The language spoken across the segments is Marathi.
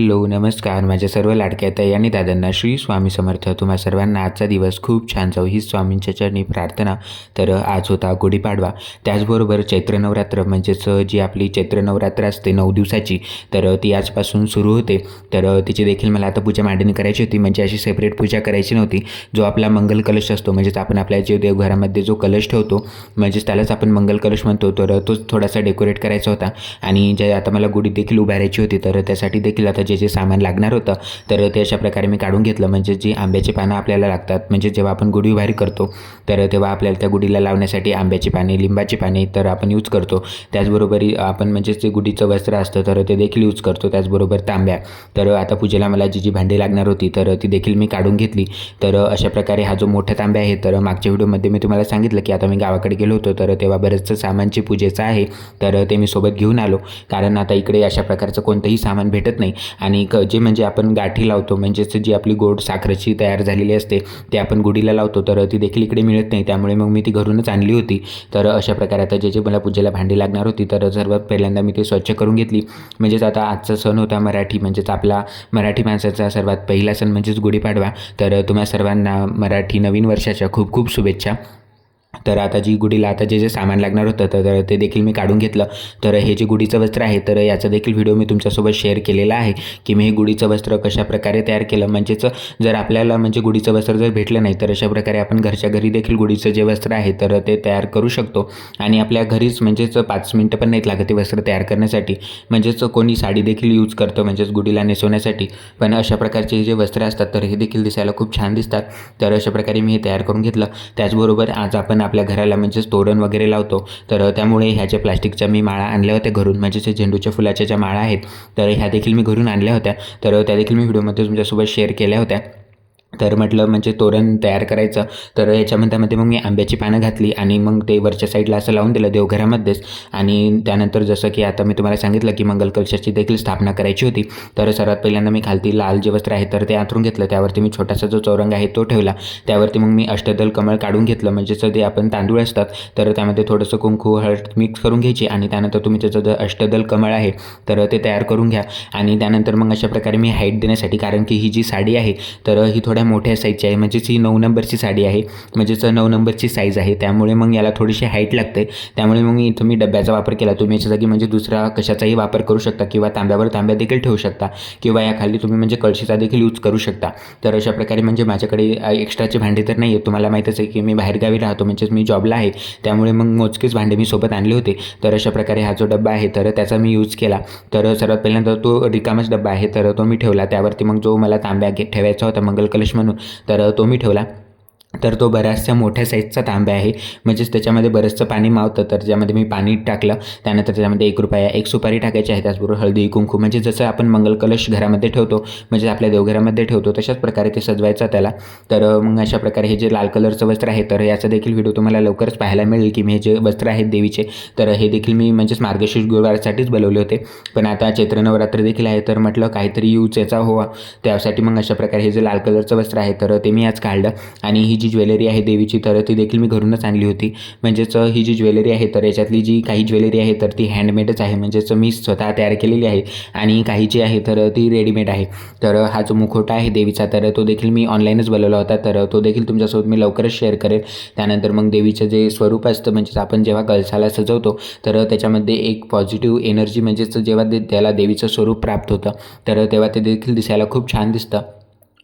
हॅलो नमस्कार. माझ्या सर्व लाडक्या ताई आणि दादांना श्री स्वामी समर्थ. तुम्हा सर्वांना आजचा दिवस खूप छान जाऊ ही स्वामींच्या चरणी प्रार्थना. तर आज होता गुढीपाडवा. त्याचबरोबर चैत्र नवरात्र म्हणजेच जी आपली चैत्र नवरात्र असते नऊ दिवसाची तर ती आजपासून सुरू होते. तर तिची देखील मला आता पूजा मांडणी करायची होती. म्हणजे अशी सेपरेट पूजा करायची नव्हती. जो आपला मंगल कलश असतो म्हणजेच आपण आपल्या जे देवघरामध्ये जो कलश ठेवतो म्हणजेच त्यालाच आपण मंगल कलश म्हणतो तर तोच थोडासा डेकोरेट करायचा होता. आणि जे आता मला गुढी देखील उभारायची होती तर त्यासाठी देखील आता जे जे सामान लागणार होतं तर ते अशा प्रकारे मी काढून घेतलं. म्हणजे जी आंब्याची पानं आपल्याला लागतात म्हणजे जेव्हा आपण गुढी उभारी करतो तर तेव्हा आपल्याला त्या गुढीला लावण्यासाठी आंब्याची पाने लिंबाची पाने तर आपण यूज करतो. त्याचबरोबर आपण म्हणजे जे गुढीचं वस्त्र असतं तर ते देखील यूज करतो. त्याचबरोबर तांब्या. तर आता पूजेला मला जी जी भांडी लागणार होती तर ती देखील मी काढून घेतली. तर अशा प्रकारे हा जो मोठा तांब्या आहे तर मागच्या व्हिडिओमध्ये मी तुम्हाला सांगितलं की आता मी गावाकडे गेलो होतो तर तेव्हा बरंचसं सामानची पूजेचं आहे तर ते मी सोबत घेऊन आलो. कारण आता इकडे अशा प्रकारचं कोणतंही सामान भेटत नाही. आणि क जे म्हणजे आपण गाठी लावतो म्हणजेच जी आपली गोड साखरेची तयार झालेली असते ते आपण गुढीला लावतो तर ती देखील इकडे मिळत नाही. त्यामुळे मग मी ती घरूनच आणली होती. तर अशा प्रकारे आता जे जे मला पूजेला भांडी लागणार होती तर सर्वात पहिल्यांदा मी ते स्वच्छ करून घेतली. म्हणजेच आता आजचा सण होता मराठी म्हणजेच आपला मराठी माणसाचा सर्वात पहिला सण म्हणजेच गुढीपाडवा. तर तुम्हा सर्वांना मराठी नवीन वर्षाच्या खूप खूप शुभेच्छा. तर आता जी गुढीला आता जे जे सामान लागणार होतं तर ते देखील मी काढून घेतलं. तर हे जे गुढीचं वस्त्र आहे तर याचा देखील व्हिडिओ मी तुमच्यासोबत शेअर केलेला आहे की मी हे गुढीचं वस्त्र कशा प्रकारे तयार केलं. म्हणजेच जर आपल्याला म्हणजे गुढीचं वस्त्र जर भेटलं नाही तर अशा प्रकारे आपण घरच्या घरी देखील गुढीचं जे वस्त्र आहे तर ते तयार करू शकतो. आणि आपल्या घरीच म्हणजेच पाच मिनटं पण नाहीत लागत ते वस्त्र तयार करण्यासाठी. म्हणजेच कोणी साडी देखील यूज करतं म्हणजेच गुढीला नेसवण्यासाठी. पण अशा प्रकारचे जे वस्त्र असतात तर हे देखील दिसायला खूप छान दिसतात. तर अशा प्रकारे मी हे तयार करून घेतलं. त्याचबरोबर आज आपण आपल्या घराला म्हणजेच तोरण वगैरे लावतो. तर त्यामुळे ह्या ज्या प्लास्टिकच्या मी माळा आणल्या होत्या घरून. म्हणजे जे झेंडूच्या फुलाच्या ज्या माळा आहेत तर ह्या देखील मी घरून आणल्या होत्या. तर त्या देखील मी व्हिडिओमध्ये तुमच्यासोबत शेअर केल्या होत्या. तर म्हटलं म्हणजे तोरण तयार करायचं. तर याच्यामध्ये मग मी आंब्याची पानं घातली आणि मग ते वरच्या साईडला असं लावून दिलं देवघरामध्येच. आणि त्यानंतर जसं की आता मी तुम्हाला सांगितलं की मंगल कलशाची देखील स्थापना करायची होती. तर सर्वात पहिल्यांदा मी खालती लाल जे वस्त्र आहे तर ते आथरून घेतलं. त्यावरती मी छोटासा जो चौरंग आहे तो ठेवला. त्यावरती मग मी अष्टदल कमळ काढून घेतलं. म्हणजेच ते आपण तांदूळ असतात तर त्यामध्ये थोडंसं कुंकू हळद मिक्स करून घ्यायची आणि त्यानंतर तुम्ही त्याचं जे अष्टदल कमळ आहे तर ते तयार करून घ्या. आणि त्यानंतर मग अशा प्रकारे मी हाईट देण्यासाठी कारण की ही जी साडी आहे तर ही थोड्या मोठ्या साईजची आहे. म्हणजेच ही नऊ नंबरची साडी आहे. म्हणजेच नऊ नंबरची साईज आहे. त्यामुळे मग याला थोडीशी हाईट लागते. त्यामुळे मग इथं मी डब्याचा वापर केला. तुम्ही याच्या जागी म्हणजे दुसरा कशाचाही वापर करू शकता किंवा तांब्यावर तांब्या देखील ठेवू शकता किंवा याखाली तुम्ही म्हणजे कळशीचा देखील यूज करू शकता. तर अशा प्रकारे म्हणजे माझ्याकडे एक्स्ट्राचे भांडे तर नाही आहेत तुम्हाला माहीतच आहे की मी बाहेरगावी राहतो. म्हणजेच मी जॉबला आहे. त्यामुळे मग मोजकेच भांडे मी सोबत आणले होते. तर अशा प्रकारे हा जो डब्बा आहे तर त्याचा मी यूज केला. तर सर्वात पहिल्यांदा तो रिकामाच डब्बा आहे. तर तो मी ठेवला. त्यावरती मग जो मला तांब्या ठेवायचा होता मंगल कलश म्हणून. तर तो मी ठेवला. तर तो बऱ्याचशा मोठ्या साईजचा तांब्या आहे. म्हणजेच त्याच्यामध्ये बरंचसं पाणी मावतं. तर ज्यामध्ये मी पाणी टाकलं त्यानंतर त्याच्यामध्ये एक रुपया एक सुपारी टाकायची आहे. त्याचबरोबर हळदी कुंकू म्हणजे जसं आपण मंगल कलश घरामध्ये ठेवतो म्हणजे आपल्या देवघरामध्ये ठेवतो तशाच प्रकारे ते सजवायचं त्याला. तर मग अशा प्रकारे हे जे लाल कलरचं वस्त्र आहे तर याचा देखील व्हिडिओ तुम्हाला लवकरच पाहायला मिळेल की मी हे जे वस्त्र आहेत देवीचे तर हे देखील मी म्हणजेच मार्गशीर्ष गुरुवारासाठीच बनवले होते. पण आता चैत्र नवरात्र देखील आहे तर म्हटलं काहीतरी यूज याचा हवा त्यासाठी मग अशा प्रकारे हे जे लाल कलरचं वस्त्र आहे तर ते मी आज काढलं. आणि ही जी ज्वेलरी आहे देवीची तर ती देखील मी घरूनच आणली होती. म्हणजेच ही जी ज्वेलरी आहे तर याच्यातली जी काही ज्वेलरी आहे तर ती हँडमेडच आहे. म्हणजेच मी स्वतः तयार केलेली आहे आणि काही जी आहे तर ती रेडीमेड आहे. तर हा जो मुखोटा आहे देवीचा तर तो देखील मी ऑनलाईनच बनवला होता. तर तो देखील तुमच्यासोबत मी लवकरच शेअर करेल. त्यानंतर मग देवीचं जे स्वरूप असतं म्हणजेच आपण जेव्हा कळसाला सजवतो तर त्याच्यामध्ये एक पॉझिटिव्ह एनर्जी म्हणजेच जेव्हा दे त्याला देवीचं स्वरूप प्राप्त होतं तर तेव्हा ते देखील दिसायला खूप छान दिसतं.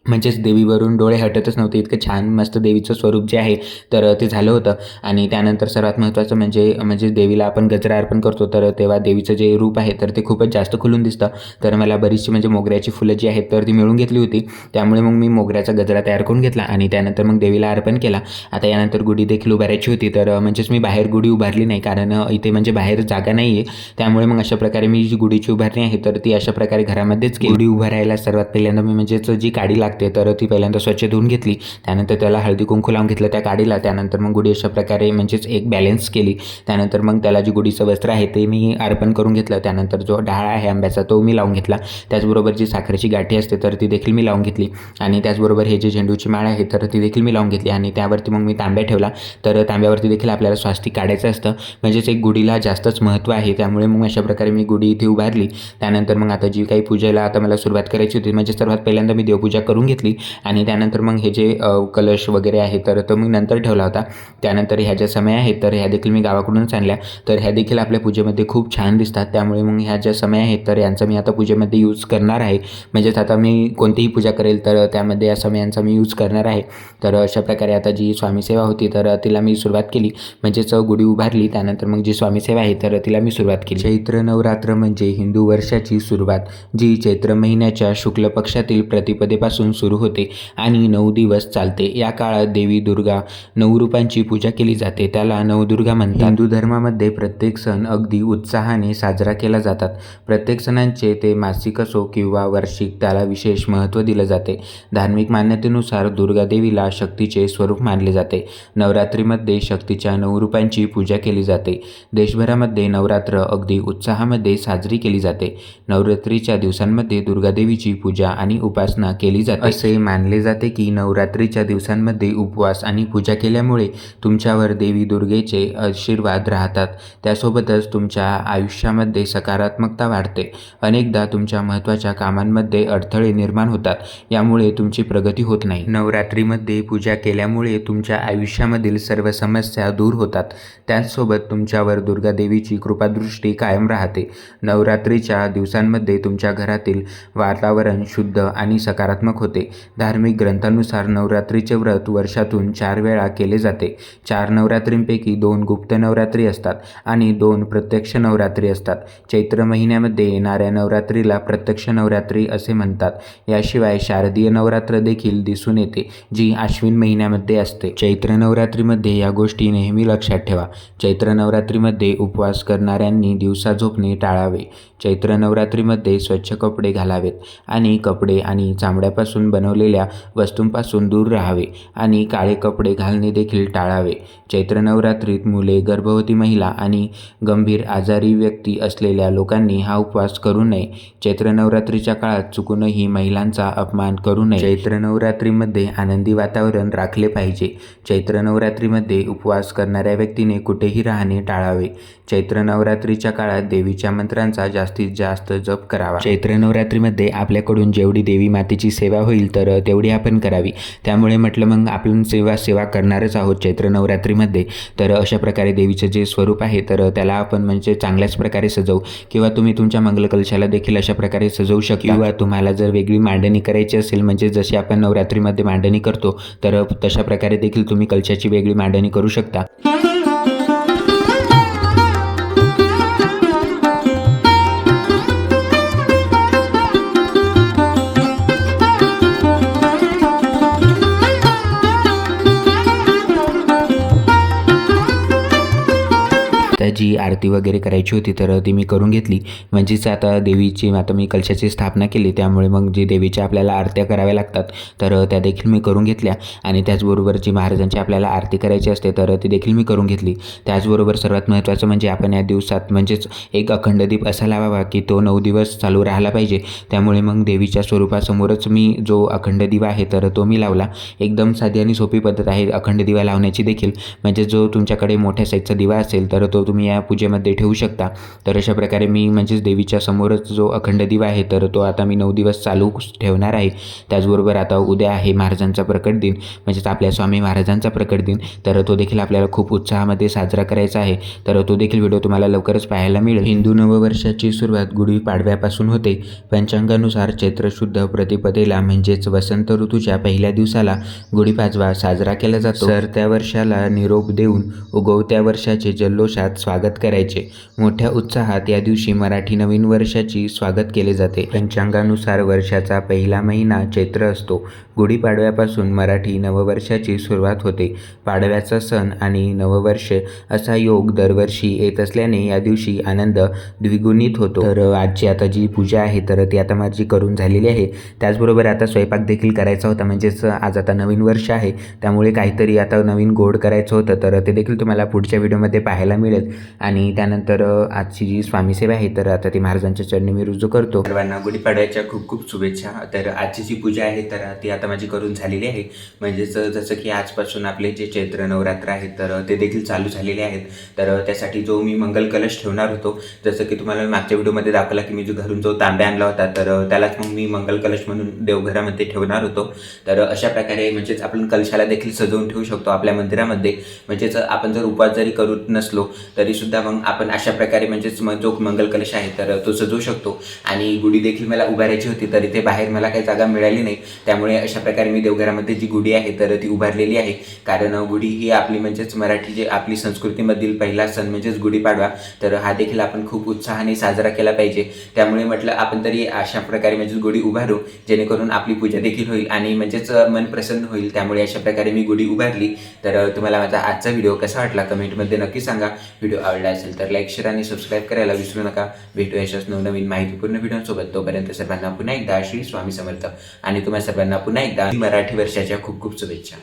म्हणजेच देवीवरून डोळे हटतच नव्हते. इतकं छान मस्त देवीचं स्वरूप जे आहे तर ते झालं होतं. आणि त्यानंतर सर्वात महत्त्वाचं म्हणजे म्हणजे देवीला आपण गजरा अर्पण करतो तर तेव्हा देवीचं जे रूप आहे तर ते खूपच जास्त खुलून दिसतं. तर मला बरीचशी म्हणजे मोगऱ्याची फुलं जी आहेत तर ती मिळून घेतली होती. त्यामुळे मग मी मोगऱ्याचा गजरा तयार करून घेतला आणि त्यानंतर मग देवीला अर्पण केला. आता यानंतर गुढी देखील उभारायची होती तर म्हणजेच मी बाहेर गुढी उभारली नाही कारण इथे म्हणजे बाहेर जागा नाही आहे त्यामुळे मग अशा प्रकारे मी जी गुढीची उभारणी आहे तर ती अशा प्रकारे घरामध्येच गुढी उभारायला सर्वात पहिल्यांदा मी म्हणजेच जी काडी लागते लागते. तर ती पहिल्यांदा स्वच्छ धुवून घेतली. त्यानंतर त्याला हळदी कुंकू लावून घेतलं त्या काडीला. त्यानंतर मग गुढी अशा प्रकारे म्हणजेच एक बॅलन्स केली. त्यानंतर मग त्याला जी गुढीचं वस्त्र आहे ते मी अर्पण करून घेतलं. त्यानंतर जो डाळ आहे आंब्याचा तो मी लावून घेतला. त्याचबरोबर जी साखरेची गाठी असते तर ती देखील मी लावून घेतली. आणि त्याचबरोबर हे जे झेंडूची माळ आहे तर ती देखील मी लावून घेतली. आणि त्यावरती मग मी तांब्या ठेवला. तर तांब्यावरती देखील आपल्याला स्वास्तिक काढायचं असतं. म्हणजेच एक गुढीला जास्तच महत्त्व आहे. त्यामुळे मग अशा प्रकारे मी गुढी इथे उभारली. त्यानंतर मग आता जी काही पूजेला आता मला सुरुवात करायची होती म्हणजे सर्वात पहिल्यांदा मी देवपूजा करून घेतली. आणि त्यानंतर मग हे जे कलश वगैरे आहे तर तो मी नंतर ठेवला होता. त्यानंतर ह्या ज्या समय आहेत तर ह्या देखील मी गावाकडूनच आणल्या. तर ह्या देखील आपल्या पूजेमध्ये खूप छान दिसतात. त्यामुळे मग ह्या ज्या समय आहेत तर यांचा मी आता पूजेमध्ये यूज करणार आहे. म्हणजेच आता मी कोणतीही पूजा करेल तर त्यामध्ये या समयांचा मी यूज करणार आहे. तर अशा प्रकारे आता जी स्वामीसेवा होती तर तिला मी सुरुवात केली. म्हणजेच गुढी उभारली. त्यानंतर मग जी स्वामीसेवा आहे तर तिला मी सुरुवात केली. चैत्र नवरात्र म्हणजे हिंदू वर्षाची सुरुवात जी चैत्र महिन्याच्या शुक्ल पक्षातील प्रतिपदेपासून सुरू होते आणि नऊ दिवस चालते. या काळात देवी दुर्गा नऊ रूपांची पूजा केली जाते. त्याला नवदुर्गा म्हणतात. हिंदू धर्मामध्ये प्रत्येक सण अगदी उत्साहाने साजरा केला जातात. प्रत्येक सणांचे ते मासिक असो किंवा वार्षिक त्याला विशेष महत्त्व दिलं जाते. धार्मिक मान्यतेनुसार दुर्गादेवीला शक्तीचे स्वरूप मानले जाते. नवरात्रीमध्ये शक्तीच्या नऊ रूपांची पूजा केली जाते. देशभरामध्ये नवरात्र अगदी उत्साहामध्ये साजरी केली जाते. नवरात्रीच्या दिवसांमध्ये दुर्गादेवीची पूजा आणि उपासना केली जाते. असे मानले जाते की नवरात्रीच्या दिवसांमध्ये उपवास आणि पूजा केल्यामुळे तुमच्यावर देवी दुर्गेचे आशीर्वाद राहतात. त्यासोबतच तुमच्या आयुष्यामध्ये सकारात्मकता वाढते. अनेकदा तुमच्या महत्त्वाच्या कामांमध्ये अडथळे निर्माण होतात. यामुळे तुमची प्रगती होत नाही. नवरात्रीमध्ये पूजा केल्यामुळे तुमच्या आयुष्यामधील सर्व समस्या दूर होतात. त्याचसोबत तुमच्यावर दुर्गादेवीची कृपादृष्टी कायम राहते. नवरात्रीच्या दिवसांमध्ये तुमच्या घरातील वातावरण शुद्ध आणि सकारात्मक होते. धार्मिक ग्रंथानुसार नवरात्रीचे व्रत वर्षातून चार वेळा केले जाते. चार नवरात्रींपैकी दोन गुप्त नवरात्री असतात आणि दोन प्रत्यक्ष नवरात्री असतात. चैत्र महिन्यामध्ये येणाऱ्या नवरात्रीला प्रत्यक्ष नवरात्री असे म्हणतात. याशिवाय शारदीय नवरात्र देखील दिसून येते जी आश्विन महिन्यामध्ये असते. चैत्र नवरात्रीमध्ये या गोष्टी नेहमी लक्षात ठेवा. चैत्र नवरात्रीमध्ये उपवास करणाऱ्यांनी दिवसा झोपणे टाळावे. चैत्र नवरात्रीमध्ये स्वच्छ कपडे घालावेत आणि कपडे आणि चामड्यापासून बनवलेल्या वस्तूंपासून दूर राहावे आणि काळे कपडे घालणे देखील टाळावे. चैत्र नवरात्रीत मुले गर्भवती महिला आणि गंभीर आजारी व्यक्ती असलेल्या लोकांनी हा उपवास करू नये. चैत्र नवरात्रीच्या काळात चुकूनही महिलांचा अपमान करू नये. चैत्र नवरात्रीमध्ये आनंदी वातावरण राखले पाहिजे. चैत्र नवरात्रीमध्ये उपवास करणाऱ्या व्यक्तीने कुठेही राहणे टाळावे. चैत्र नवरात्रीच्या काळात देवीच्या मंत्रांचा जास्तीत जास्त जप करावा. चैत्र नवरात्रीमध्ये आपल्याकडून जेवढी देवी मातेची सेवा होईल तर तेवढी आपण करावी. त्यामुळे म्हटलं मग आपण सेवा सेवा करणारच आहोत चैत्र नवरात्रीमध्ये. तर अशा प्रकारे देवीचं जे स्वरूप आहे तर त्याला आपण म्हणजे चांगल्याच प्रकारे सजवू. किंवा तुम्ही तुमच्या मंगलकलशाला देखील अशा प्रकारे सजवू शकता. किंवा तुम्हाला जर वेगळी मांडणी करायची असेल म्हणजे जशी आपण नवरात्रीमध्ये मांडणी करतो तर तशा प्रकारे देखील तुम्ही कलशाची वेगळी मांडणी करू शकता. आता जी आरती वगैरे करायची होती तर ती मी करून घेतली. म्हणजेच आता देवीची आता मी कलशाची स्थापना केली त्यामुळे मग जी देवीच्या आपल्याला आरत्या कराव्या लागतात तर त्या देखील मी करून घेतल्या. आणि त्याचबरोबर जी महाराजांची आपल्याला आरती करायची असते तर ती देखील मी करून घेतली. त्याचबरोबर सर्वात महत्त्वाचं म्हणजे आपण या दिवसात म्हणजेच एक अखंड दीप असा लावावा की तो नऊ दिवस चालू राहिला पाहिजे. त्यामुळे मग देवीच्या स्वरूपासमोरच मी जो अखंड दिवा आहे तर तो मी लावला. एकदम साधी आणि सोपी पद्धत आहे अखंड दिवा लावण्याची देखील. म्हणजे जो तुमच्याकडे मोठ्या साईजचा दिवा असेल तर तो तुम्ही तुम्ही या पूजेमध्ये ठेवू शकता. तर अशा प्रकारे मी म्हणजेच देवीच्या समोरच जो अखंड दिवा आहे तर तो आता मी नऊ दिवस चालू ठेवणार आहे. त्याचबरोबर आता उद्या आहे महाराजांचा प्रकट दिन. म्हणजेच आपल्या स्वामी महाराजांचा प्रकट दिन. तर तो देखील आपल्याला खूप उत्साहामध्ये साजरा करायचा आहे. तर तो देखील व्हिडिओ तुम्हाला लवकरच पाहायला मिळेल. हिंदू नववर्षाची सुरुवात गुढीपाडव्यापासून होते. पंचांगानुसार चैत्र शुद्ध प्रतिपदेला म्हणजेच वसंत ऋतूच्या पहिल्या दिवसाला गुढीपाजवा साजरा केला जातो. तर त्या वर्षाला निरोप देऊन उगवत्या वर्षाचे जल्लोषात स्वागत करायचे. मोठ्या उत्साहात या दिवशी मराठी नवीन वर्षाची स्वागत केले जाते. पंचांगानुसार वर्षाचा पहिला महिना चैत्र असतो. गुढीपाडव्यापासून मराठी नववर्षाची सुरुवात होते. पाडव्याचा सण आणि नववर्ष असा योग दरवर्षी येत असल्याने या दिवशी आनंद द्विगुणित होतो. तर आजची आता जी पूजा आहे तर ती आता माझी करून झालेली आहे. त्याचबरोबर आता स्वयंपाक देखील करायचा होता. म्हणजेच आज आता नवीन वर्ष आहे. त्यामुळे काहीतरी आता नवीन गोड करायचं होतं. तर ते देखील तुम्हाला पुढच्या व्हिडिओमध्ये पाहायला मिळेल. आणि त्यानंतर आजची जी स्वामीसेवा आहे तर आता ती महाराजांच्या चरणी मी रुजू करतो. सर्वांना गुढीपाडव्याच्या खूप खूप शुभेच्छा. तर आजची जी पूजा आहे तर ती आता माझी करून झालेली आहे. म्हणजेच जसं की आजपासून आपले जे चैत्र नवरात्र आहेत तर ते देखील चालू झालेले आहेत. तर त्यासाठी जो मी मंगल कलश ठेवणार होतो जसं की तुम्हाला मी मागच्या व्हिडिओमध्ये दाखवला की मी जो घरून जो तांब्या आणला होता तर त्यालाच मग मी मंगल कलश म्हणून देवघरामध्ये ठेवणार होतो. तर अशा प्रकारे म्हणजेच आपण कलशाला देखील सजवून ठेवू शकतो आपल्या मंदिरामध्ये. म्हणजेच आपण जर उपवास जरी करत नसलो तरी सुद्धा मग आपण अशा प्रकारे म्हणजेच मग जो मंगल कलश आहे तर तो सजवू शकतो. आणि गुढी देखील मला उभारायची होती तरी ते बाहेर मला काही जागा मिळाली नाही. त्यामुळे अशा प्रकारे मी देवघरामध्ये जी गुढी आहे तर ती उभारलेली आहे. कारण गुढी ही आपली म्हणजेच मराठी जे आपली संस्कृतीमधील पहिला सण म्हणजेच गुढीपाडवा तर हा देखील आपण खूप उत्साहाने साजरा केला पाहिजे. त्यामुळे म्हटलं आपण तरी अशा प्रकारे म्हणजेच गुढी उभारू जेणेकरून आपली पूजा देखील होईल आणि म्हणजेच मन प्रसन्न होईल. त्यामुळे अशा प्रकारे मी गुढी उभारली. तर तुम्हाला माझा आजचा व्हिडिओ कसा वाटला कमेंटमध्ये नक्की सांगा. व्हिडिओ आवडला असेल तर लाईक शेअर आणि सबस्क्राईब करायला विसरू नका. भेटू अशाच नवनवीन माहितीपूर्ण व्हिडिओसोबत तोपर्यंत सर्वांना पुन्हा एकदा श्री स्वामी समर्थ. आणि तुम्हा सर्वांना पुन्हा एकदा मराठी वर्षाच्या खूप खूप शुभेच्छा.